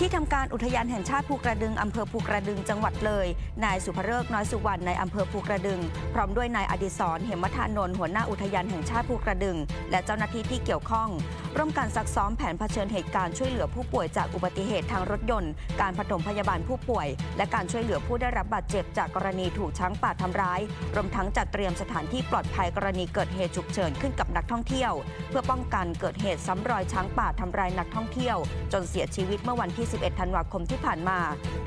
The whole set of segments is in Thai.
ที่ทำการอุทยานแห่งชาติภูกระดึงอำเภอภูกระดึงจังหวัดเลย นายสุภเริกน้อยสุวรรณในอำเภอภูกระดึง พร้อมด้วยนายอดิศรเหมทานนท์หัวหน้าอุทยานแห่งชาติภูกระดึง และเจ้าหน้าที่ที่เกี่ยวข้อง ร่วมกันซักซ้อมแผนเผชิญเหตุการณ์ช่วยเหลือผู้ป่วยจากอุบัติเหตุทางรถยนต์ การปฐมพยาบาลผู้ป่วย และการช่วยเหลือผู้ได้รับบาดเจ็บจากกรณีถูกช้างป่าทำร้าย รวมทั้งจัดเตรียมสถานที่ปลอดภัยกรณีเกิดเหตุฉุกเฉินขึ้นกับนักท่องเที่ยว เพื่อป้องกันเกิดเหตุซ้ำรอยช้างป่าทำร้ายนักท่องเที่ยว จนเสียชีวิตเมื่อวันที่11 ธันวาคมที่ผ่านมา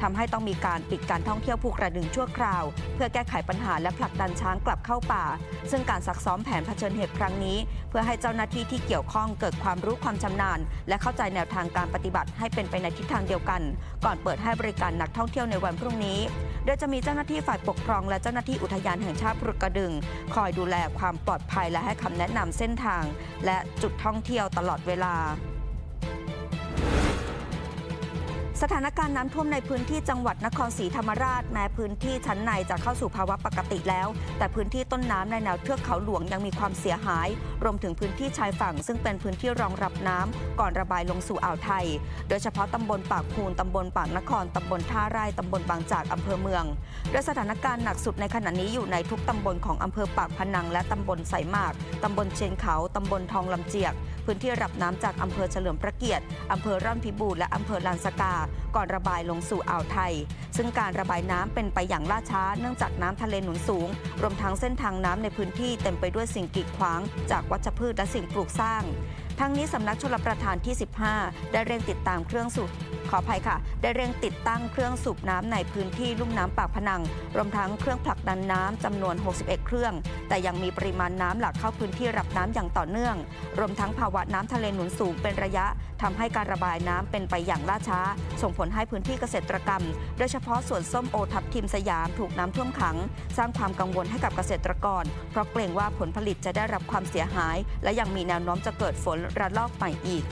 ทำให้ต้องมีการปิดการท่องเที่ยวภูกระดึงชั่วคราว เพื่อแก้ไขปัญหาและผลักดันช้างกลับเข้าป่า ซึ่งการซักซ้อมแผนเผชิญเหตุครั้งนี้ เพื่อให้เจ้าหน้าที่ที่เกี่ยวข้องเกิดความรู้ความชำนาญ และเข้าใจแนวทางการปฏิบัติให้เป็นไปในทิศทางเดียวกัน ก่อนเปิดให้บริการนักท่องเที่ยวในวันพรุ่งนี้ โดยจะมีเจ้าหน้าที่ฝ่ายปกครอง และเจ้าหน้าที่อุทยานแห่งชาติภูกระดึง คอยดูแลความปลอดภัยและให้คำแนะนำเส้นทาง และจุดท่องเที่ยวตลอดเวลา สถานการณ์น้ำท่วมในพื้นที่จังหวัดนครศรีธรรมราชแม้พื้นที่ชั้นในจะเข้าสู่ภาวะปกติแล้ว แต่พื้นที่ต้นน้ำในแนวเทือกเขาหลวงยังมีความเสียหาย รวมถึงพื้นที่ชายฝั่ง ซึ่งเป็นพื้นที่รองรับน้ำก่อนระบายลงสู่อ่าวไทย โดยเฉพาะตำบลปากคูนตำบลปากนครตำบลท่าไร่ตำบลบางจากอำเภอเมืองโดยสถานการณ์หนักสุดในขณะนี้อยู่ในทุกตำบลของอำเภอปากพนัง และตำบลไสหมากตำบลเชียนเขาตำบลทองลำเจียก พื้นที่รับน้ำจากอำเภอเฉลิมพระเกียรติอำเภอร่อนพิบูรณ์และอำเภอลานสกา ก่อนระบายลงสู่อ่าวไทย ซึ่งการระบายน้ำเป็นไปอย่างล่าช้า เนื่องจากน้ำทะเลหนุนสูง รวมทั้งเส้นทางน้ำในพื้นที่เต็มไปด้วยสิ่งกีดขวาง จากวัชพืชและสิ่งปลูกสร้างทั้งนี้สำนักชลประทานที่ 15 ได้เร่งติดตามเครื่องสูบ ขออภัยค่ะ ได้เร่งติดตั้งเครื่องสูบน้ำในพื้นที่ลุ่มน้ำปากพนัง รวมทั้งเครื่องผลักดันน้ำจำนวน 61 เครื่อง แต่ยังมีปริมาณน้ำหลักเข้าพื้นที่รับน้ำอย่างต่อเนื่อง รวมทั้งภาวะน้ำทะเลหนุนสูงเป็นระยะทำให้การระบายน้ำเป็นไปอย่างล่าช้า ส่งผลให้พื้นที่เกษตรกรรม โดยเฉพาะสวนส้มโอทับทิมสยามถูกน้ำท่วมขัง สร้างความกังวลให้กับเกษตรกร เพราะเกรงว่าผลผลิตจะได้รับความเสียหาย และยังมีแนวโน้มจะเกิดฝนระลอกใหม่อีก